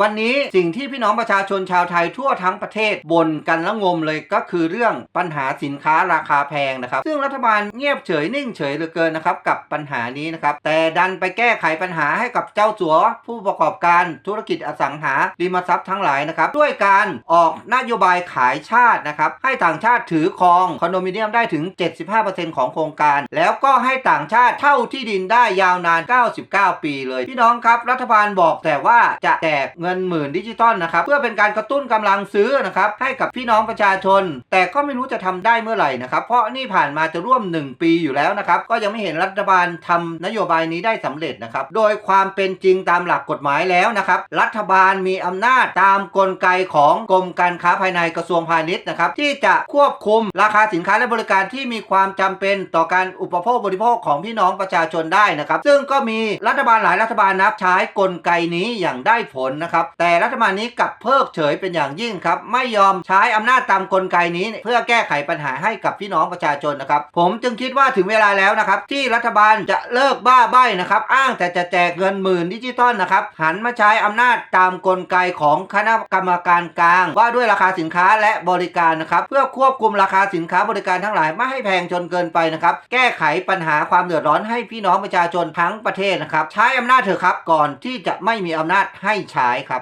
วันนี้สิ่งที่พี่น้องประชาชนชาวไทยทั่วทั้งประเทศบ่นกันและงมเลยก็คือเรื่องปัญหาสินค้าราคาแพงนะครับ ซึ่งรัฐบาลเงียบเฉยนิ่งเฉยเหลือเกินนะครับกับปัญหานี้นะครับแต่ดันไปแก้ไขปัญหาให้กับเจ้าสัว ผู้ประกอบการธุรกิจอสังหาริมทรัพย์ทั้งหลายนะครับด้วยการออกนโยบายขายชาตินะครับให้ต่างชาติถือครองคอนโดมิเนียมได้ถึง 75%ของโครงการ แล้วก็ให้ต่างชาติเช่าที่ดินได้ยาวนาน 99 ปีเลย พี่น้องครับรัฐบาลบอกแต่ว่าจะแจกเงินหมื่นดิจิตอลนะครับเพื่อเป็นการกระตุ้นกำลังซื้อนะครับให้กับพี่น้องประชาชน แต่ก็ไม่รู้จะทำได้เมื่อไหร่นะครับเพราะนี่ผ่านมาจะร่วม 1 ปีอยู่แล้วนะครับก็ยังไม่เห็นรัฐบาลทำนโยบายนี้ได้สำเร็จนะครับโดยความเป็นจริงตามหลักกฎหมายแล้วนะครับรัฐบาลมีอำนาจตามกลไกของกรมการค้าภายในกระทรวงพาณิชย์นะครับที่จะควบคุมราคาสินค้าและบริการที่มีความจำเป็นต่อการอุปโภคบริโภคของพี่น้องประชาชนได้นะครับซึ่งก็มีรัฐบาลหลายรัฐบาลนับใช้กลไกนี้อย่างได้ผลนะนะครับ แต่รัฐบาลนี้กลับเพิกเฉยเป็นอย่างยิ่งครับ ไม่ยอมใช้อำนาจตามกลไกนี้ เพื่อแก้ไขปัญหาให้กับพี่น้องประชาชนนะครับ ผมจึงคิดว่าถึงเวลาแล้วนะครับ ที่รัฐบาลจะเลิกบ้าใบ้นะครับ อ้างแต่จะแจกเงินหมื่นดิจิตอลนะครับ หันมาใช้อำนาจตามกลไกของคณะกรรมการกลาง ว่าด้วยราคาสินค้าและบริการนะครับ เพื่อควบคุมราคาสินค้าบริการทั้งหลายไม่ให้แพงจนเกินไปนะครับ แก้ไขปัญหาความเดือดร้อนให้พี่น้องประชาชนทั้งประเทศนะครับ ใช้อำนาจเถอะครับ ก่อนที่จะไม่มีอำนาจให้ใช้